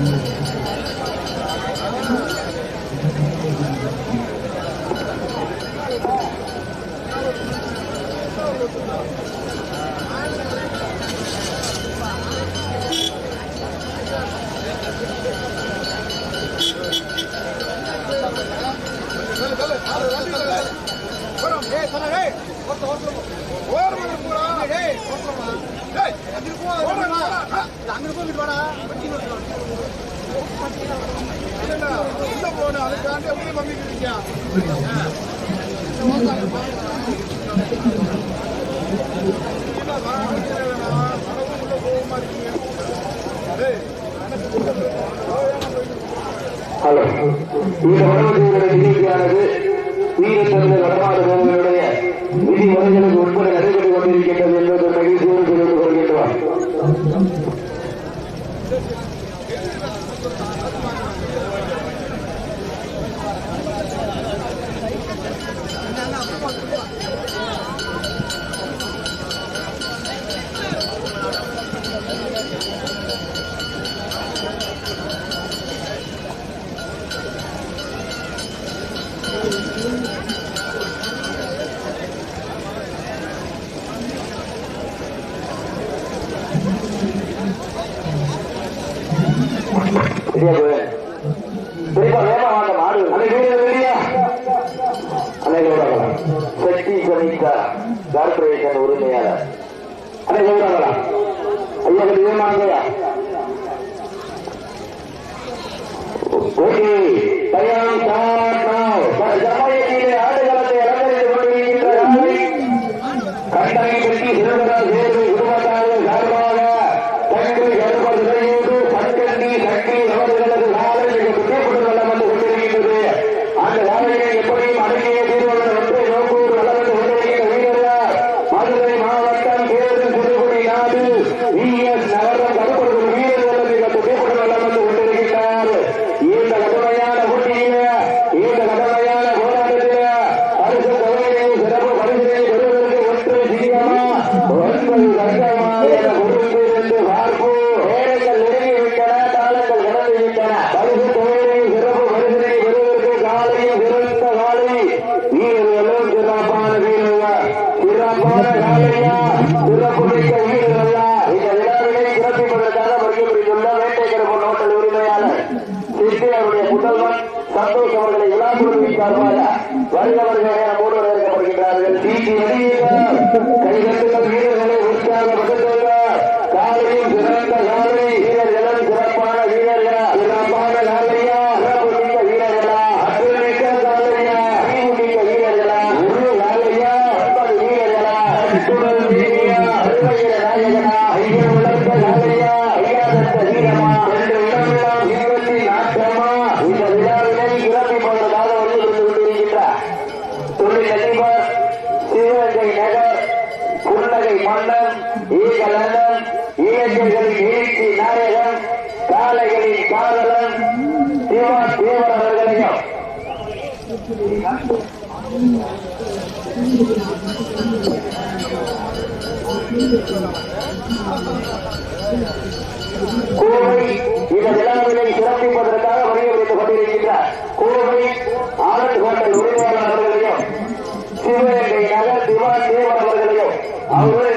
and hello. இந்த உணவு நிகழ்ச்சியானது வீரத்தன்மை நடமாடு போவர்களுடைய விதி முறைகளுக்கு உட்பட நடைபெற்றுக் கொண்டிருக்கின்றது என்பது மகிழ்ச்சியோடு தெரிவித்துக் கொள்கின்றோம். உங்களுக்கு இது மாதிரி ஓகே வருவாங்க வருகிறவர்களே மூணு காலையில் மன்னன் ஈகலன் இளைஞர்களின் ஈட்டி நாயகன் காலைகளின் காதலன் சிவா தேவர் கோவை இந்த விழாவினை சிறப்பிப்பதற்காக வருகை வைத்துக் கோவை ஆனந்த் ஹோட்டல் உரிமையாளர் சிவகங்கை நகர் சிவா தேவர் அவர்கள்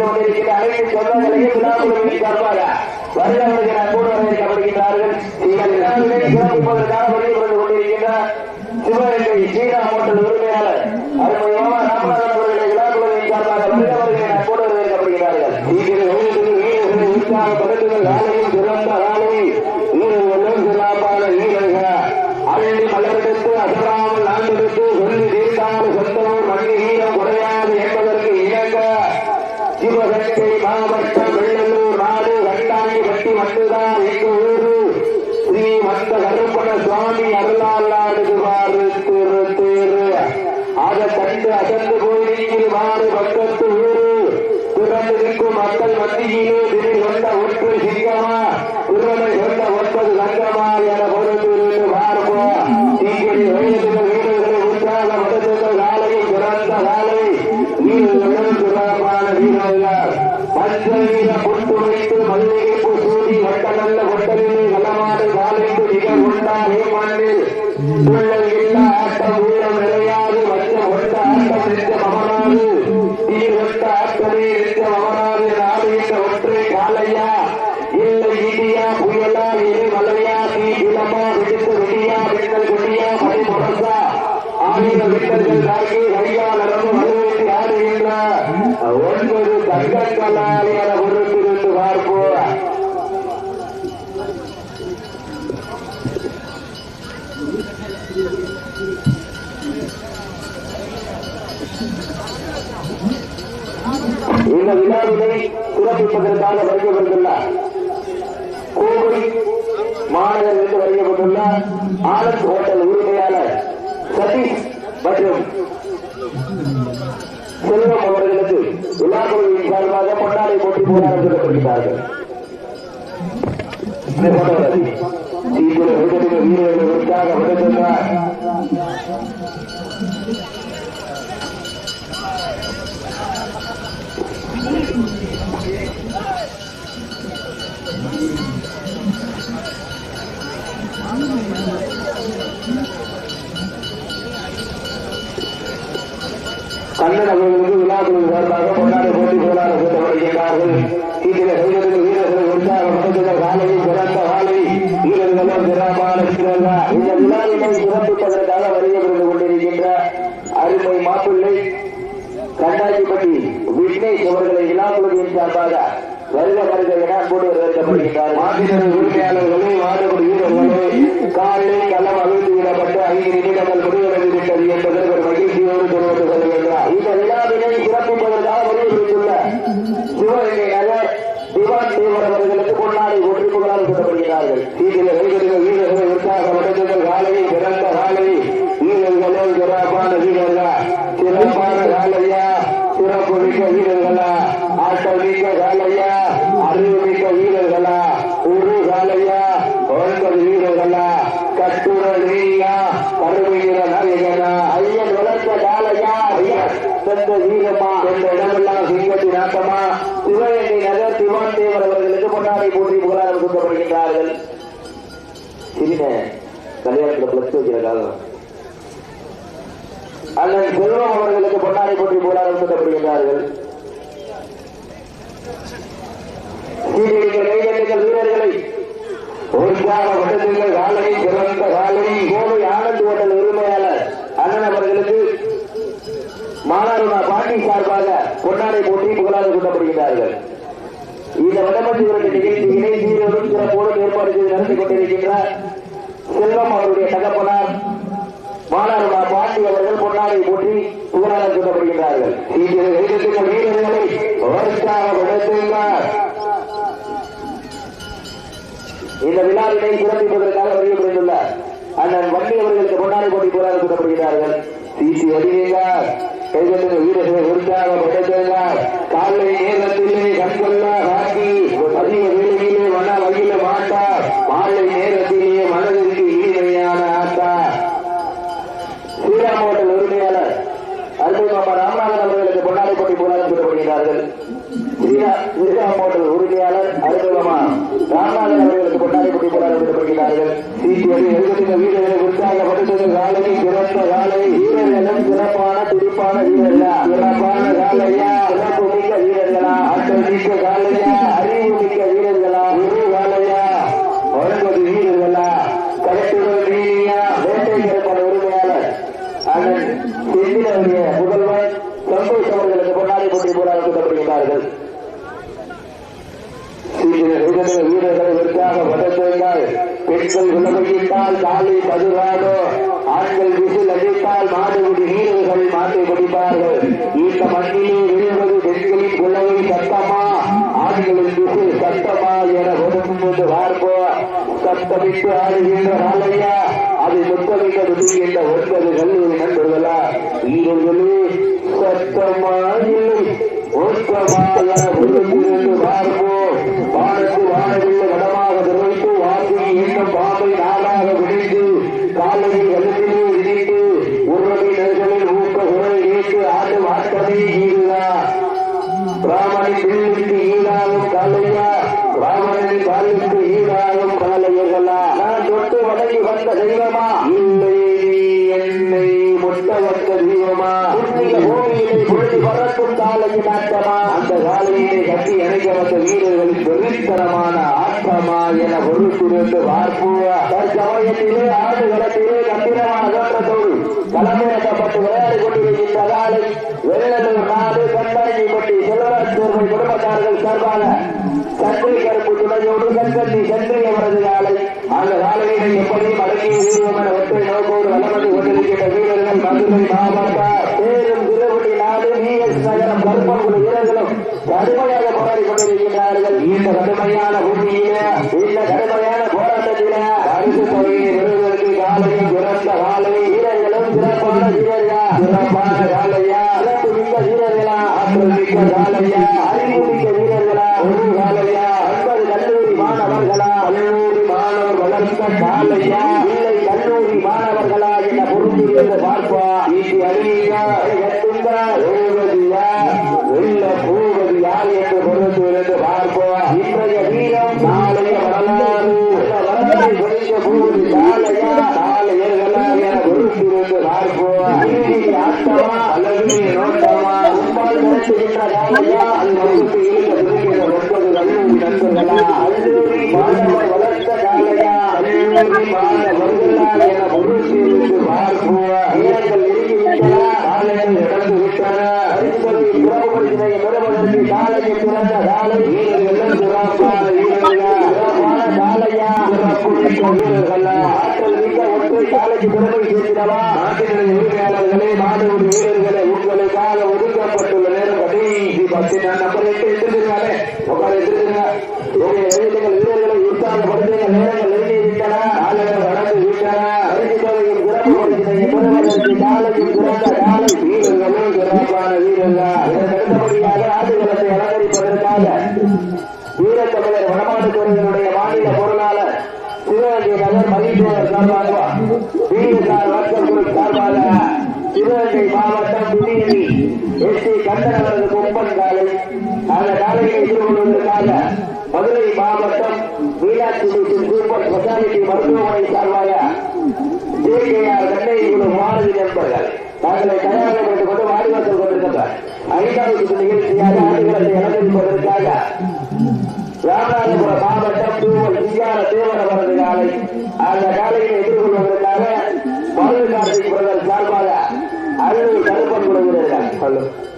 கொண்டிருக்கிற அனைத்து சொந்தங்களையும் விழாக்குழுவில் தருவாங்க வருடங்களுக்கு கருப்பண சுவாமி அருளாளாடுது திரு தேரு அதை கண்டு அசந்து போய் மாறு பக்கத்து ஊரு. திறந்து நிற்கும் மக்கள் மத்தியிலே திடீர் கொண்ட ஒற்று சிங்கமா? திருவனை கொண்ட ஒன்பது சங்கமா என பொறுத்து இருந்து பார்ப்போம். தீங்கிரி வயதுகள் வீடுகளை உற்சாக மதத்துகள் காலையை பிறந்த காலை. வீரர்களும் சிறப்பான வீரர்கள் மஞ்சள் வீர புட்டு வைத்து மல்லிகை இந்த விழாவினை சிறப்பிப்பதற்காக வருகப்பட்டுள்ளார் கோவை மாநகர் என்று வருகப்பட்டுள்ள ஆனந்த் ஹோட்டல் உரிமையாளர் சதீஷ் மற்றும் செல்வம் அவர்களுக்கு விழாக்குழுவின் சார்பாக பொன்னாடை போட்டி போராட்டம் செய்யப்பட்டிருக்கிறார்கள் வீரர்களுக்காக விடுதலார் கண்ணன் அவர்களுக்கு விழாக்குழு சார்பாக கொண்டாடி போட்டி போராட சொல்லப்படுகின்றார்கள் இதில் செய்வதற்கு வீரர்கள் உற்சாக மகத்துகள் காலையை சிறந்த காலை வீரர்களும் சிறப்பான இந்த விழாவினை சிறப்பிப்பதற்காக வருகை புரிந்து கொண்டிருக்கின்ற அருமை மாப்பிள்ளை விக்னேஷ் அவர்களை விழாக்குழுவின் சார்பாக வருக வருக என வரவேற்கப்படுகின்றார் உரிமையாளர்களே வீரர்களே காலை களம் ஐந்து நிமிடங்கள் முடிவடைந்து விட்டது என்பதற்கு இந்த விழாவினை சிறப்பிப்பதற்காக வருகை புரிந்துள்ள சிவகங்கை நகர் திவான் தேவர் அவர்களுக்கு பொன்னாடை ஒற்றி புகழால் இதில் வைத்திருந்த வீரர்கள் உற்சாக மடங்குகள் காலையை பிறந்த காலை வீரர்களே சிறப்பான வீரர்கள் சிறப்பான காலையா சிறப்பு மிக்க வீரர்களா ஆட்டம் மிக்க காலையா அறிவு மிக்க வீரர்களா ஒரு காலையா ஒன்பது வீரர்களா கட்டுரல் வீரியா கருமையிற நாயகனா ஐயன் வளர்த்த காலையா ஐயன் வீரமா என்ற இடமெல்லாம் சிங்கத்தின் நாட்டமா சிவகங்கை நகர் திவான் தேவர் அவர்களுக்கு கொண்டாடி போற்றி புகழாரம் கொடுக்கப்படுகின்றார்கள் சின்ன கல்யாணத்துல பிளஸ் வைக்கிற காலம் அண்ணன் செல்வம் அவர்களுக்கு பொன்னாடி போற்றி புகழாரம் கொடுக்கப்படுகின்றார்கள் வீரர்களை உற்சாக வட்டத்தில் காலனி சிறந்த காலனி கோவை ஆனந்த் ஓட்டல் உரிமையாளர் அண்ணன் அவர்களுக்கு மாணவர்மா பாட்டி சார்பாக பொன்னாடை போட்டி புகழாக கொண்டப்படுகிறார்கள் இந்த வடமஞ்சி உருட்டு நிகழ்ச்சியினை சீரோடும் சிறப்போடும் ஏற்பாடு செய்து நடத்தி கொண்டிருக்கின்றார் செல்வம் அவருடைய தகப்பனார். மாணவர்மா பாட்டி அவர்கள் பொன்னாடை போட்டி புகழாக கொண்டப்படுகிறார்கள் இதில் வைத்திருக்கின்ற வீரர்களை உற்சாக வடத்தினார் இந்த விழாவினை சிறப்பிப்பதற்காக வருகை புரிந்துள்ளார் அண்ணன் வண்டி அவர்களுக்கு பொன்னாடை போட்டி போராட கூட்டப்படுகிறார்கள் சிசி அறிவித்தார் கைதட்டுங்க வீரர்களை உற்சாக படைத்தார் காலை நேரத்திலே கண்கொள்ள காட்டி அதிக வேலையிலே மன வகையில மாட்டார் மாலை நேரத்திலே மனதிற்கு இனிமையான ஆட்டார் ஸ்ரீராம் ஹோட்டல் உரிமையாளர் அருமைமாமா ராமநாதன் அவர்களுக்கு பொன்னாடை போட்டி போராட கூட்டப்படுகிறார்கள் ஸ்ரீரா- ஸ்ரீராம் ஹோட்டல் உரிமையாளர் அருமைமாமா ராமநாதன் அவர்களுக்கு கொண்டாடி குடி போராடப்படுகிறார்கள் சிபிஐ எழுபத்தி வீரர்களை உற்சாகப்படுத்துவது காலையை சிறந்த காலை வீரர்களும் சிறப்பான துடிப்பான வீரர்களா சிறப்பான காலையா சிறப்பு மிக்க வீரர்களா ஆற்றல் மிக்க காலையா அறிவு மிக்க வீரர்களா ஒரு காலையா ஒன்பது வீரர்களா கலெக்டர் வீரியா வேட்டை சிறப்பான உரிமையாளர் அண்ணன் செந்திலுடைய முதல்வர் சந்தோஷ் அவர்களுக்கு பொன்னாடி போட்டி போராடப்படுகிறார்கள் வீரர்கள் வீரர்களை உற்சாக பதத்துங்கள் பெண்கள் விலகிட்டால் காலை பதுவாடோ ஆண்கள் விசில் அடித்தால் மாடுபிடி வீரர்கள் வருகிறார்கள் இந்த மண்ணிலே விழுவது பெண்களின் குலவை சத்தமா? ஆண்களின் திசை சத்தமா என ஒதுக்கும் என்று பார்ப்போம் சத்தமிட்டு ஆடுகின்ற ஆலையா ராலையா ஊக்கமிக்க விடுகின்ற ஒன்பது கல்லூரி நண்பர்களா வீரர்களே சத்தமாயில்லை என ஒதுக்கும் என்று வானத்து வானவில்லை வடமாக நிறைத்து வாசி இன்னும் பாம்பை நாளாக விடிந்து காலையில் வெள்ளத்திலே இணைத்து உறவி நெருகளில் ஊக்க உரை ஏற்று ஆடும் ஆட்டமே ஈடுதான் ராமனின் வில்லுக்கு ஈடாகும் காலையா ராமனின் காலுக்கு ஈடாகும் காலையர்களா நான் தொட்டு வணங்கி வந்த தெய்வமா இல்லை நீ என்னை முட்ட வந்த தெய்வமா புண்ணிய பூமியிலே பொழுது பறக்கும் காலையின் ஆட்டமா அந்த காலையிலே கட்டி இணைக்க வந்த வீரர்களின் ஆத்மா ஆட்டமா என பொருத்திருந்து பார்ப்போம் தற்சமயத்திலே ஆடு களத்திலே கம்பீரமான தோற்றத்தோடு களமிறக்கப்பட்டு விளையாடி கொண்டிருக்கின்ற காலை வெள்ளலூர் நாடு கண்டாங்கிப்பட்டி செல்வராஜ் கோர்மை குடும்பத்தார்கள் சார்பாக சந்தை கருப்பு துணையோடு கண்கட்டி சென்றை அவரது நாளை அந்த காலையினை எப்படி மடங்கி வீரம் என ஒற்றை நோக்கோடு வளர்ந்து கொண்டிருக்கின்ற வீரர்கள் மதுரை மாவட்ட பேரும் திருவடி நாடு விஎஸ் நகரம் கருப்பங்குடி வீரர்களும் கடுமையாக கொண்டிருக்கிறார்கள். இந்த கடுமையான பூமியில இந்த கடுமையான போராட்டத்தில அரசு தொகையை பெறுவதற்கு காலையும் சிறந்த காலை வீரர்களும் சிறப்பான வீரர்களா? சிறப்பான காலையா? சிறப்பு மிக்க வீரர்களா? அப்படி மிக்க காலையா? இறுதி ஆட்டமா அல்லது நோட்டமா உம்மால் நடத்துகின்ற காலையா அது நமக்கு இருக்க இருக்கிற ஒன்பது கல்லூரி நண்பர்களா கல்லூரி மாணவர் வளர்த்த காலையா கல்லூரி மாணவர்களா என பொறுத்திருந்து பார்ப்போம் வீரர்கள் நெருங்கிவிட்டன காலைகள் நடந்து விட்டன பரிசுகளை புறப்படுத்தினை பெறுவதற்கு காலையை பிறந்த காலை வீரர்கள் சிறப்பான வீரர்கள் சிறப்பான காலையா சிறப்பு மிக்க வீரர்கள் ஆற்றல் மிக்க ஒற்றை காலைக்கு பெருமை சேர்க்கிறவா நாட்டினுடைய உரிமையாளர்களே மாடு வீரர்களே உங்களுக்காக ஒதுக்கப்பட்டுள்ள நேரம் கடைசி பத்து நான் நம்பர் எட்டு எடுத்துருக்காங்க உட்கார எடுத்துருங்க உங்களுடைய வீரர்கள் வீரர்களை உற்சாகப்படுத்துங்க. நேரங்கள் எழுதி விட்டன காலைகள் வளர்ந்து விட்டன. பரிசுகளையும் சிறப்புப்படுத்தினை பெறுவதற்கு காலையும் சிறந்த காலை வீரர்களும் சிறப்பான வீரர்கள். இதற்கடுத்தபடியாக ஆடுகளத்தை அலங்கரிப்பதற்காக வீரத்தமிழர் வடமாடு துறையினுடைய மாநில பொருளாளர் சிவகங்கை நகர் மதிப்பவர் சார்பாக வீரசார் வர்க்க குழு சார்பாக சிவகங்கை மாவட்டம் புதியணி எஸ். டி கந்தன் அவரது கொம்பன் காலை. அந்த காலையை எதிர்கொள்வதற்காக மதுரை மாவட்டம் மீனாட்சி சூப்பர் ஸ்பெஷாலிட்டி மருத்துவமனை சார்பாக ஜே. கே. ஆர். கண்ணை குழு மாணவி நண்பர்கள். தங்களை தயாரித்துக் கொண்டு வாடிவாசல் கொண்டிருக்கின்றனர் ஐந்தாவது நிகழ்ச்சியாக ஆடுகளத்தை அலங்கரிப்பதற்காக ராமநாதபுரம் மாவட்டம் தூவல் சிங்கார தேவர அவரது காலை. அந்த காலையை எதிர்கொள்வதற்காக மதுரை கார்த்திக் பிரதர் சார்பாக அழுது கருப்பன் கொடுக்கிறார்கள்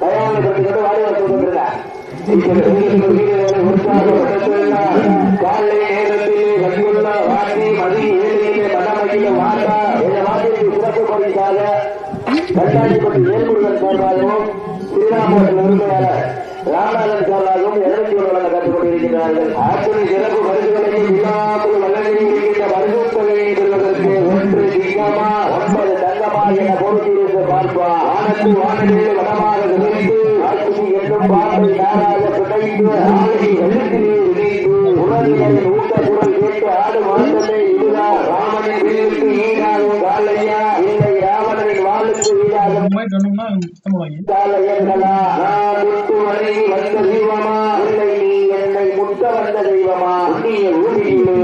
தயாரிப்பட்டு கொண்டு வாடிவாசல் கொண்டிருக்கிறார் காலை நேரத்திலே கண்டுள்ள வாட்டி மதி ஏழையிலே மனமகிழ சிறப்பு ஏற்புடன் சார்பாகவும் உரிமையாளர் ராமநாதன் சார்பாகவும் இருநூத்தி ஒரு வழங்க கற்றுக் கொண்டிருக்கிறார்கள் சிறப்பு பரிசுகளையும் வழங்கி இருக்கின்ற பெறுவதற்கு ஒன்று சிங்கமா ஒன்பது தங்கமா என பொறுத்திருந்து பார்ப்பா. வானத்து வானதிலே வடமாக விளைந்து ஆட்சி என்னும் பாம்பை நாராக பிணைந்து ஆலை வெள்ளத்திலே விளைந்து உணர்வுகளின் ஊட்ட குரல் கேட்டு ஆடு மாற்றத்தை இதுதான் ராமனின் வீட்டுக்கு ஈடாகும் காலையா? இல்லை ராவணனின் வாளுக்கு ஈடாகும் இந்த மாதிரி சொன்னோம்னா தமிழ்வாங்க காலையர்களா நான் விட்டு வணங்கி வந்த தெய்வமா? இல்லை நீ என்னை வந்த தெய்வமா?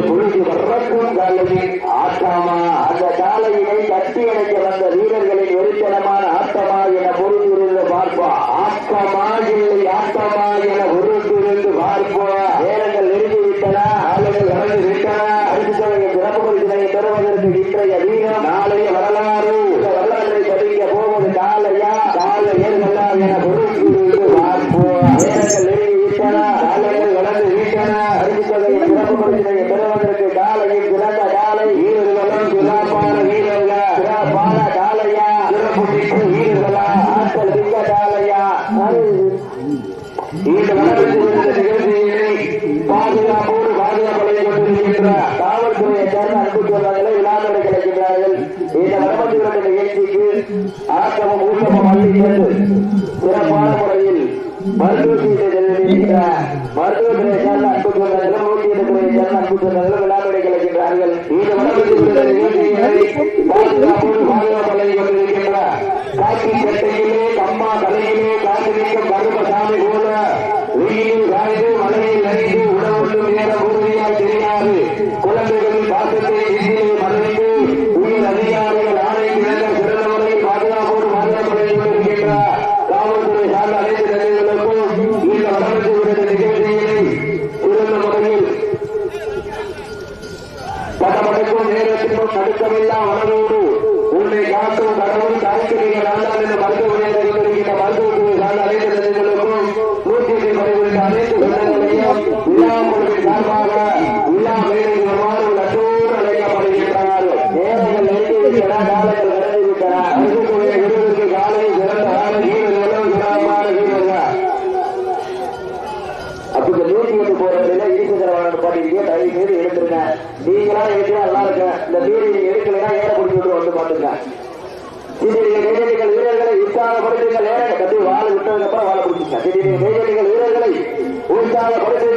பொழுது வர்றக்கும் காலையில் ஆட்டாமா அந்த காலையினை கட்டி அணைக்க வந்த வீரர்களின் வெறித்தனமான ஆட்டமா என பொறுத்திருந்து பார்ப்பா. ஆட்டமா இல்லை ஆட்டமா என பொறுத்திருந்து பார்ப்போம் நேரங்கள் நெருங்கி விட்டன ஆளுகள் நடந்து விட்டன. அரிசித்தலையை சிறப்பு பரிசினை பெறுவதற்கு இன்றைய வீரம் நாளைய வரலாறு. வரலாற்றை படிக்க போவது காலையா காலை ஏர்களா என பொறுத்திருந்து பார்ப்போம் நேரங்கள் நெருங்கி விட்டன ஆளுகள் வளர்ந்து விட்டன. அரிசித்தலையை சிறப்பு பரிசினை பெறுவதற்கு காலையில் சிறந்த காலை கலை கலைக்கின்றார்கள் இந்த பாதுகாப்போடு பாதுகாப்பதை கொண்டிருக்கின்றார் காட்சி சட்டையிலே கம்மா தலையிலே காத்து நிற்கும் கரும சாமி போல வெயில் நேரம் உறுதியாக தெரியாது காக்கும் கடவுள் காய்கறிகள் ஆண்டாள் என்று மறுக்க முடியாது. அதுக்கப்புறம் வாழ முடிஞ்சாங்க வீரர்களை உற்சாகப்படுத்த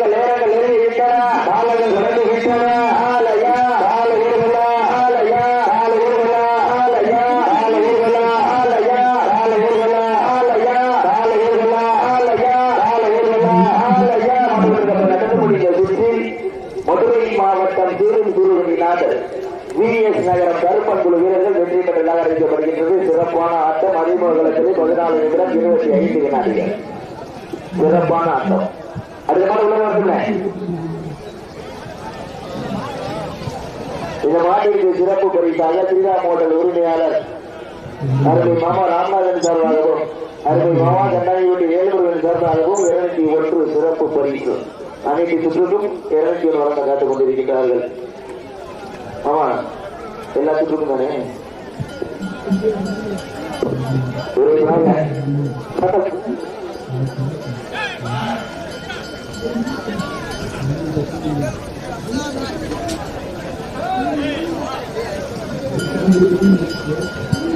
சிறப்பான ஆட்டம் அதே மாதிரி உள்ள வரத்துல இந்த மாட்டிற்கு சிறப்பு பரிசாக திருவிழா மோட்டல் உரிமையாளர் அருமை மாமா ராமநாதன் சார்பாகவும் அருமை மாமா கண்டாயிரத்தி ஏழுவர்கள் சார்பாகவும் இருநூத்தி ஒன்று சிறப்பு பரிசு அனைத்து சுற்றுக்கும் இருநூத்தி ஒன்று வழங்க காத்துக் கொண்டிருக்கிறார்கள் ஆமா எல்லா சுற்றுக்கும் தானே ஒரு நாள் Thank you.